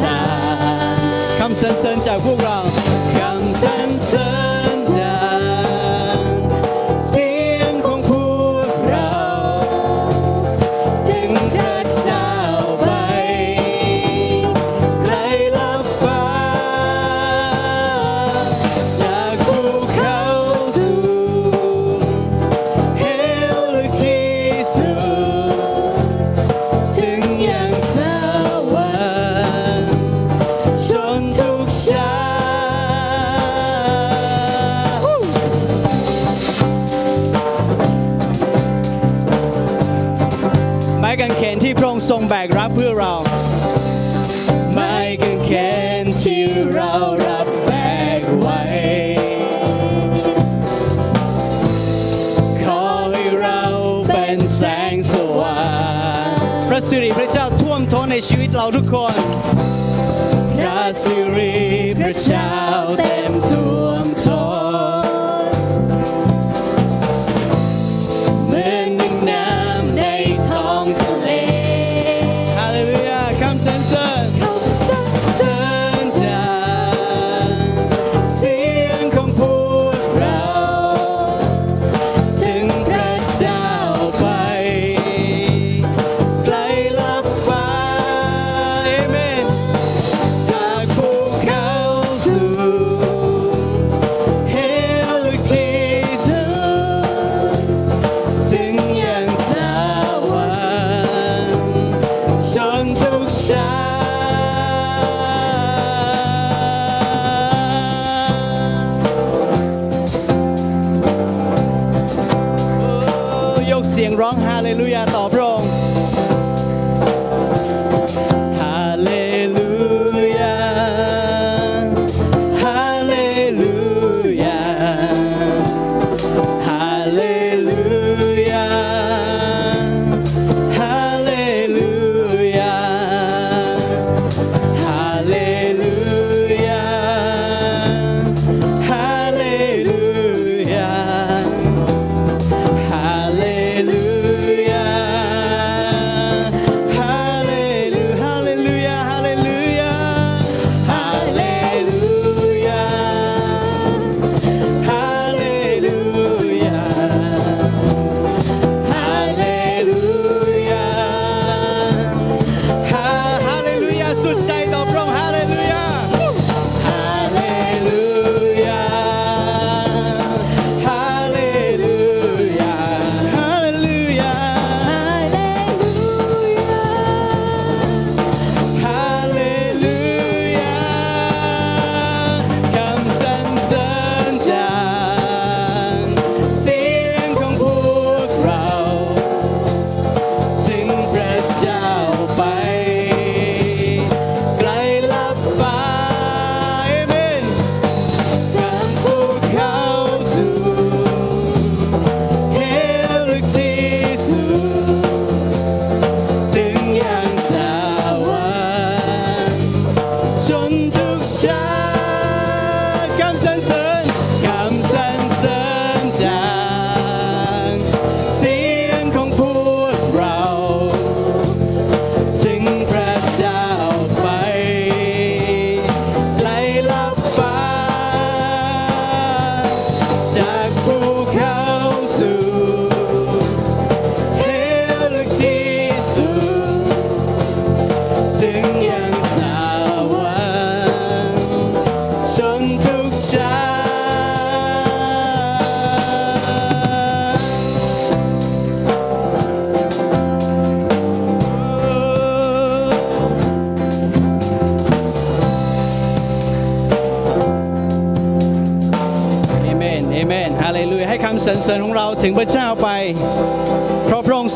ทางคำสรรเสริญจากพวกเรา ชีวิตเราทุกคนพระสิริพระเจ้าเต็มทุก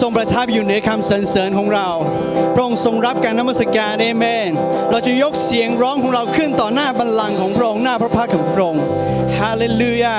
รงประทับอยู่เหนือคำสรรเสริญของเรา พระองค์ทรงรับการนมัสการเอเมน เราจะยกเสียงร้องของเราขึ้นต่อหน้าบัลลังก์ของพระองค์หน้าพระพักของพระองค์ฮาเลลูยา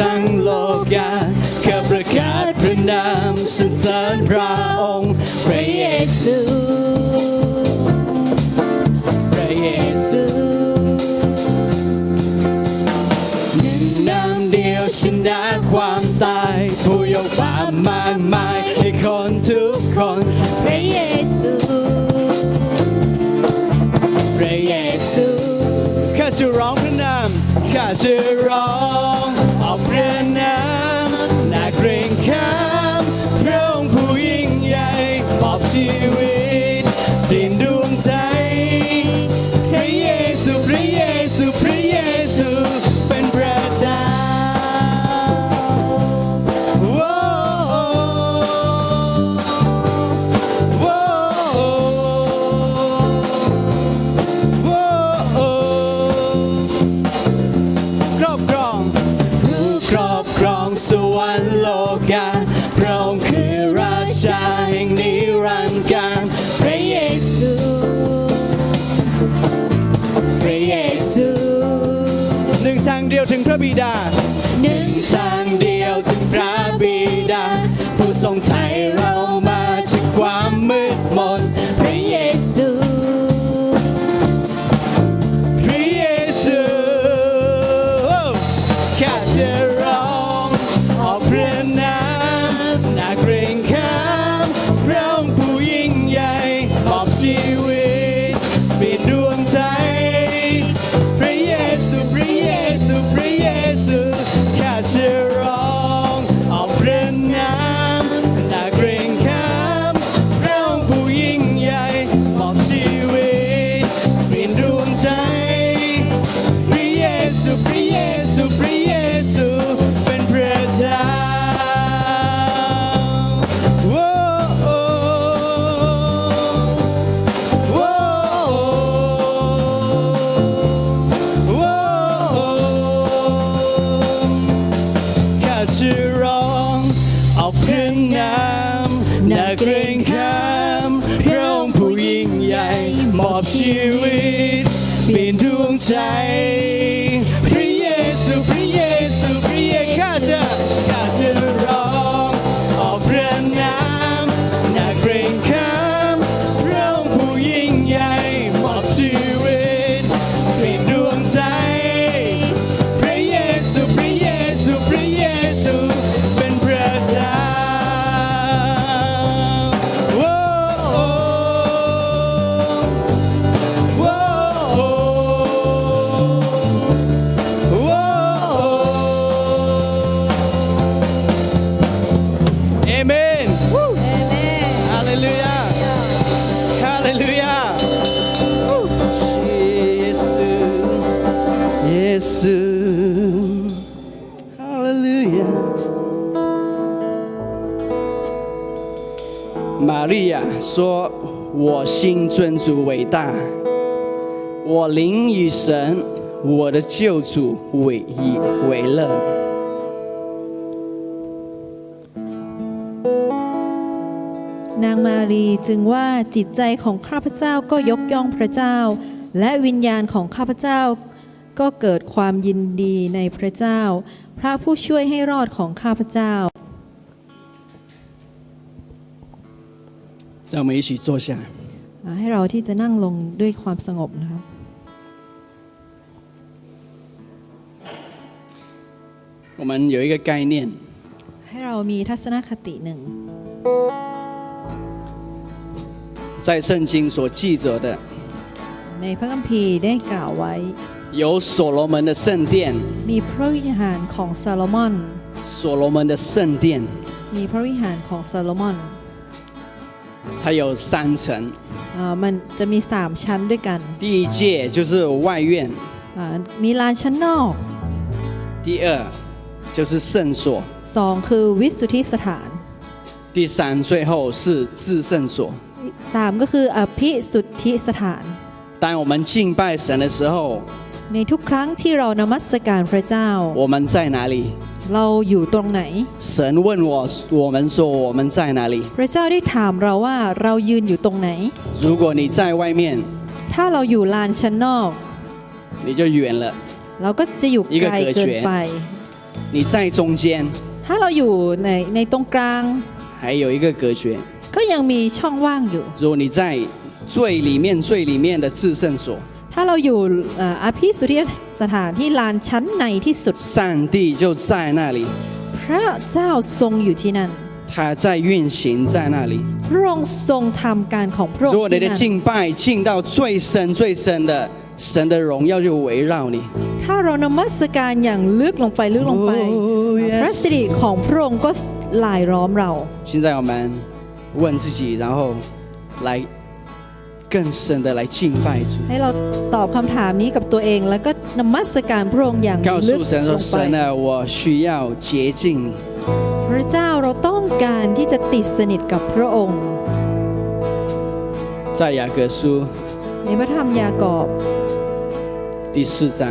ทั้งโลกาข้าประกาศพระนามสรรเสริญพระองค์พระเยซูพระเยซูหนึ่งน้ำเดียวชนะความตาย ผู้ยกบาปมากมายให้คนทุกคนพระเยซูพระเยซูข้าจะร้องพระนามข้าจะร้อง ข้ ใจ 利亚说：“我心尊主伟大，我灵以神，我的救主为以为乐。 นางมารีจึงว่าจิตใจของข้าพเจ้าก็ยกย่องพระเจ้า และวิญญาณของข้าพเจ้าก็เกิดความยินดีในพระเจ้า พระผู้ช่วยให้รอดของข้าพเจ้า 让我们一起坐下。 อ่าให้เราที่จะนั่งลงด้วยความสงบนะครับ 我们有一个概念， ให้เรามีทัศนคติหนึ่ง 在圣经所记着的， ในพระคัมภีร์ได้กล่าวไว้ 有所罗门的圣殿， มีพระวิหารของซาโลมอน 所罗门的圣殿， มีพระวิหารของซาโลมอน 它有三层。 อ่ามันจะมีสามชั้นด้วยกัน 第一界就是外院， อ่ามีลานชั้นนอก 第二就是圣所， สองคือวิสุทธิสถาน 第三最后是至圣所。 สามก็คืออภิสุทธิสถาน 当我们敬拜神的时候， ในทุกครั้งที่เรานมัสการพระเจ้า 我们在哪里？ เราอยู่ตรงไหน 神问我，我们说我们在哪里？ พระเจ้าได้ถามเราว่าเรายืนอยู่ตรงไหน 如果你在外面， ถ้าเราอยู่ลานชั้นนอก 你就远了。 เราก็จะอยู่ไกล 一个隔绝 เกินไป 你在中间， ถ้าเราอยู่ในในตรงกลาง 还有一个隔绝。 ก็ยังมีช่องว่างอยู่ 如果你在最里面、最里面的至圣所， ถ้าเราอยู่เอ่ออภิสุริยสถานที่ลานชั้นในที่สุด 上帝就在那里， พระเจ้าทรงอยู่ที่นั่น 他在运行在那里。 พระองค์ทรงทำการของพระอง 如 ค์ 果你 ที่ 的 นั่น 敬拜敬到最深、最深的，神的荣耀就围绕你。 ถ้าเรานมัสการอย่างลึกลงไปลึกลงไป Oh, yes พระสิริของพระองค์ก็ลายล้อมเรา 现在我们问自己，然后来 更深的来敬拜主， ให้เราตอบคำถามนี้กับตัวเอง แล้วก็นมัสการพระองค์อย่าง 告 ลึก 诉神 ล 说：“งไป 神啊，我需要洁净你。 พระเจ้าเราต้องการที่จะติดสนิทกับพระองค์ ”在雅各书 ในพระธรรมยากอบ 第四章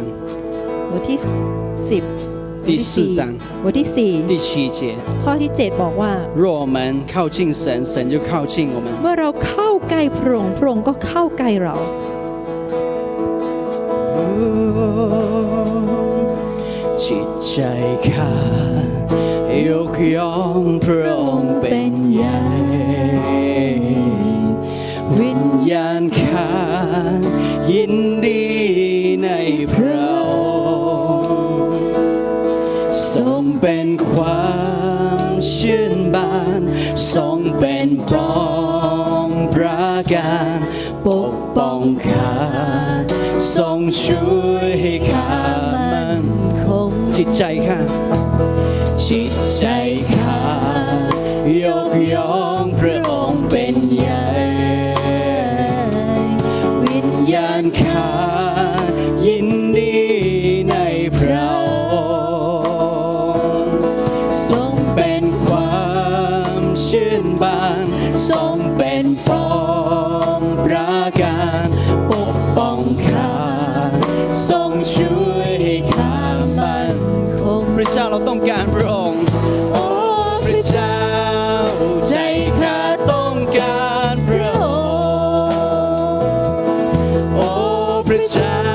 บทที่ 10 第四章 บทที่ 第七节， 4 ข้อที่ 7 บอกว่า 若我们靠近神，神就靠近我们。 เมื่อเราเข้า า ใกล้พระองค์พระองค์ก็เข้าใกล้เราจิตใจข้ายกย่องพระองค์เป็นใหญ่วิญญาณข้ายินดี ทรงช่วยให้ข้ามันคงจิตใจข้าจิตใจข้า อ้พ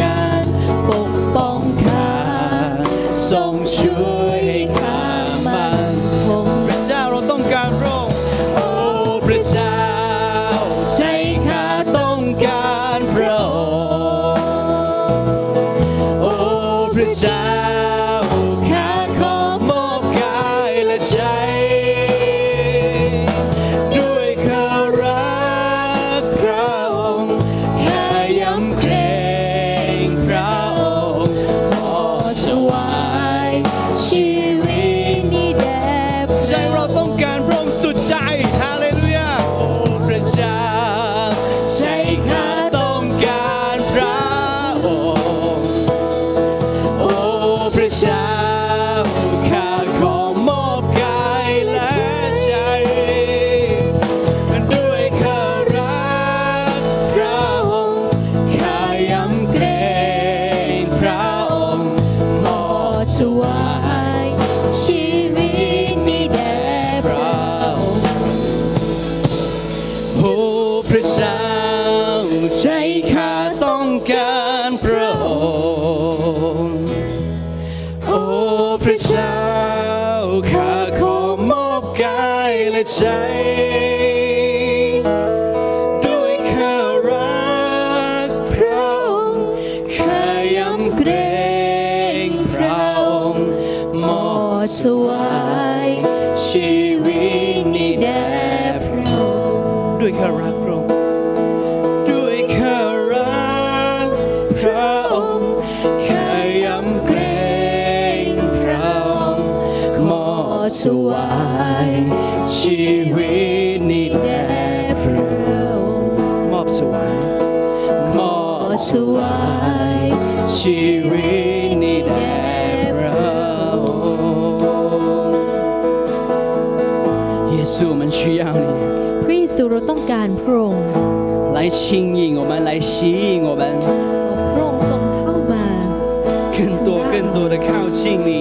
ป อ สวายชีวิตนี้แด่พระด้วยข้ารักพระองค์ด้วยข้ารักพระองค์แค่ยำเกรงพระองค์มอสวายชีวิตนี้แด่พระมอบสวายมอบสวายชีวิต ซูเราต้องการพระองค์ 来牵引我们，来吸引我们， พระองค์ทรงเข้ามา 更多更多的靠近你，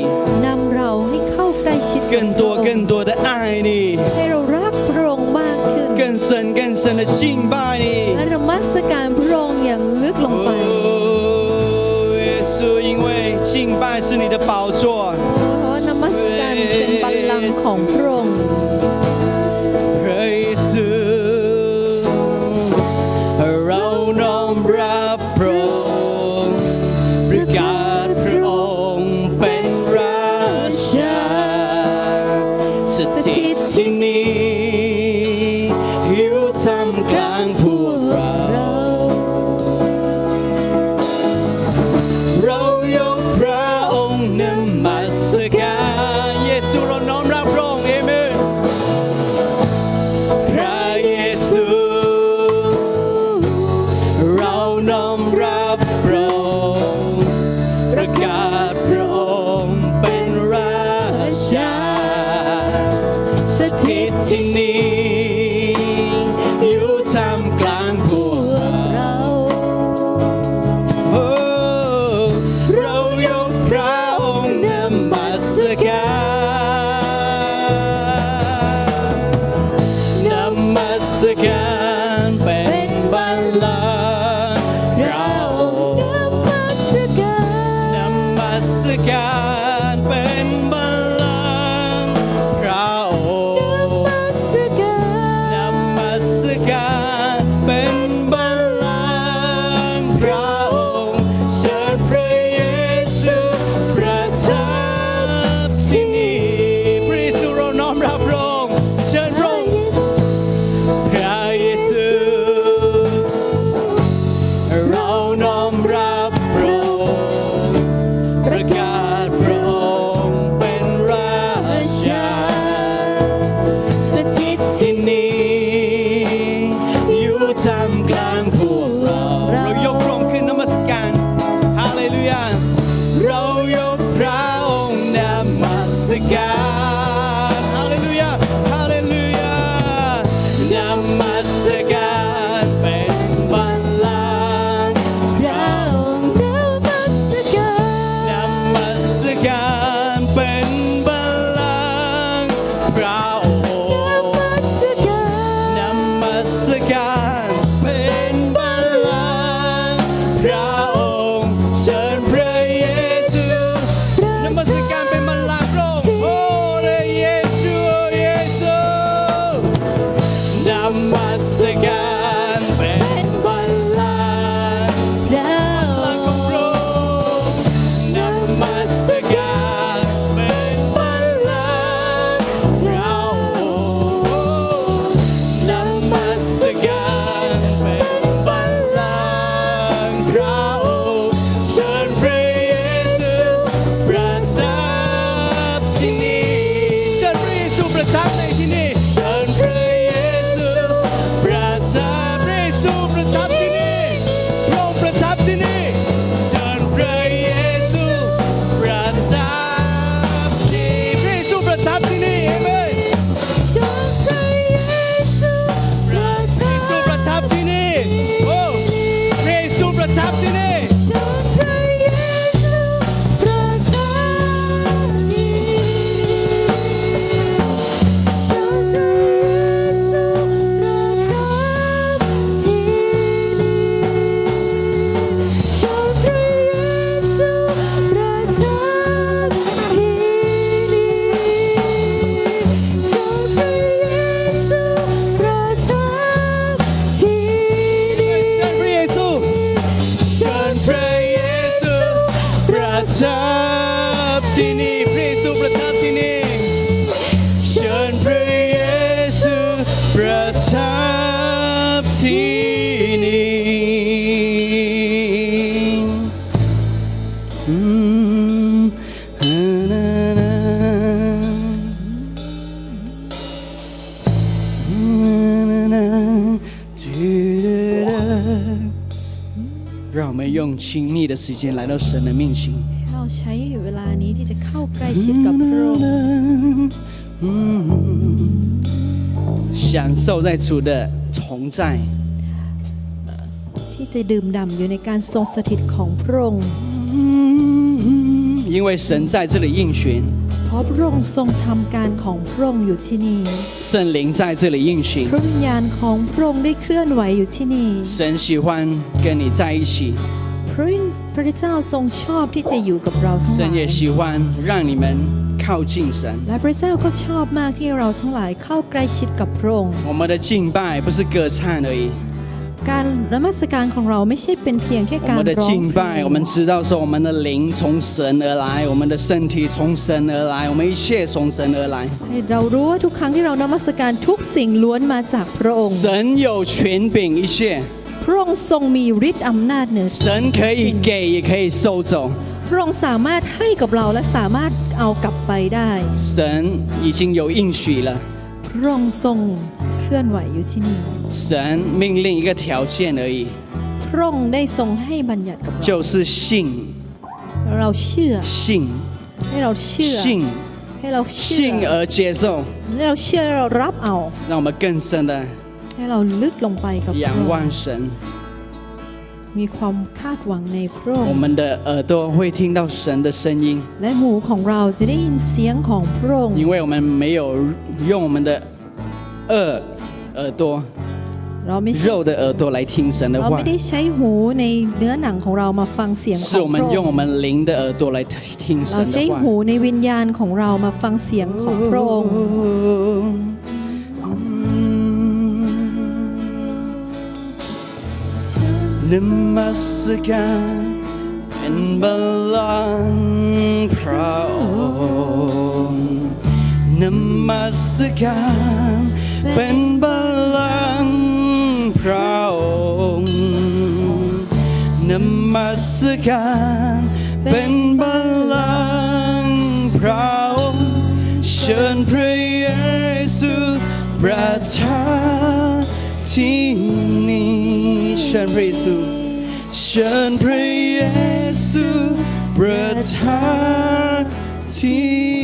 นำเราให้เข้าใกล้ชิดกับ 更 พระ 多 องค์ 更多的爱你， ให้เรารักพระองค์มากขึ้น 更深更深的敬拜 และ 你。 นมัสการพระองค์อย่างลึกลงไป 哦，耶稣，因为敬拜是你的宝座， เพราะนมัสการเป็นบัลลังก์ของพระองค์ ค์ 让我们用亲密的时间来到神的面前。享受在主的。同在， ที่จะดื่มด่ำอยู่ในการทรงสถิตของพระองค์ 因为神在这里应许， เพราะพระองค์ทรงทำการของพระองค์อยู่ที่นี่ 圣灵在这里应许 พ。ระวิญญาณของพระองค์ได้เคลื่อนไหวอยู่ที่นี่ 神喜欢跟你在一起， พระวิญพระเจ้าทรงชอบที่จะอยู่กับเราทั้งห 神 ลาย 也喜欢让你们 靠近神。 และพระเจ้าก็ชอบมากที่เราทั้งหลายเข้าใกล้ชิดกับพระองค์ 我们的敬拜不是歌唱而已， การนมัสการของเราไม่ใช่เป็นเพียงแค่ 我 การ 们的 ร้อง 敬 เพล 拜， ง 我们知道说我们的灵从神而来，我们的身体从神而来，我们一切从神而来。 ให้เรารู้ว่าทุกครั้งที่เรานมัสการทุกสิ่งล้วนมาจากพระองค์ 神有权柄一切， พระองค์ทรงมีฤทธิ์อำนาจเหนือ 神可以给也可以收走。 พระองค์สามารถให้กับเราและสามารถเอากลับไปได้ 神已经有应许了， พระองค์ทรงเคลื่อนไหวอยู่ที่นี่ 神命令一个条件而已， พระองค์ได้ทรงให้บัญญัติกับเรา 就是信， เราเชื่อ 信， ให้เราเชื่อ 信， ให้เราเชื่อ 信而接受， ให้เราเชื่อและเรารับเอา 让我们更深的 ให้เราลึกลงไปกับพระ 仰 องค์ 望神。 มีความคาดหวังในพระอง 我 ค์ 们的耳朵会听到神的声音， และหูของเราจะได้ยินเสียงของพระองค์ 因为我们没有用我们的耳耳朵 เราไม่ใช่ 肉的耳朵来听神的 เรา 话 ไม่，ได้ใช้หูในเนื้อหนังของเรามาฟังเสียงข 是 อง 我 พ 们 ระอง 用我 ค์ 们灵的耳朵来听 เรา 神 ใช้ 的 หู 话。 ในวิญญาณของเรามาฟังเสียงของพระองค์ นมัสการเป็นบัลลังก์พระองค์นมัสการเป็นบัลลังก์พระองค์นมัสการเป็นบัลลังก์พระองค์เชิญพระเยซูประทานที่นี่ เชิญพระเยซู เชิญพระเยซูประทานที่นี่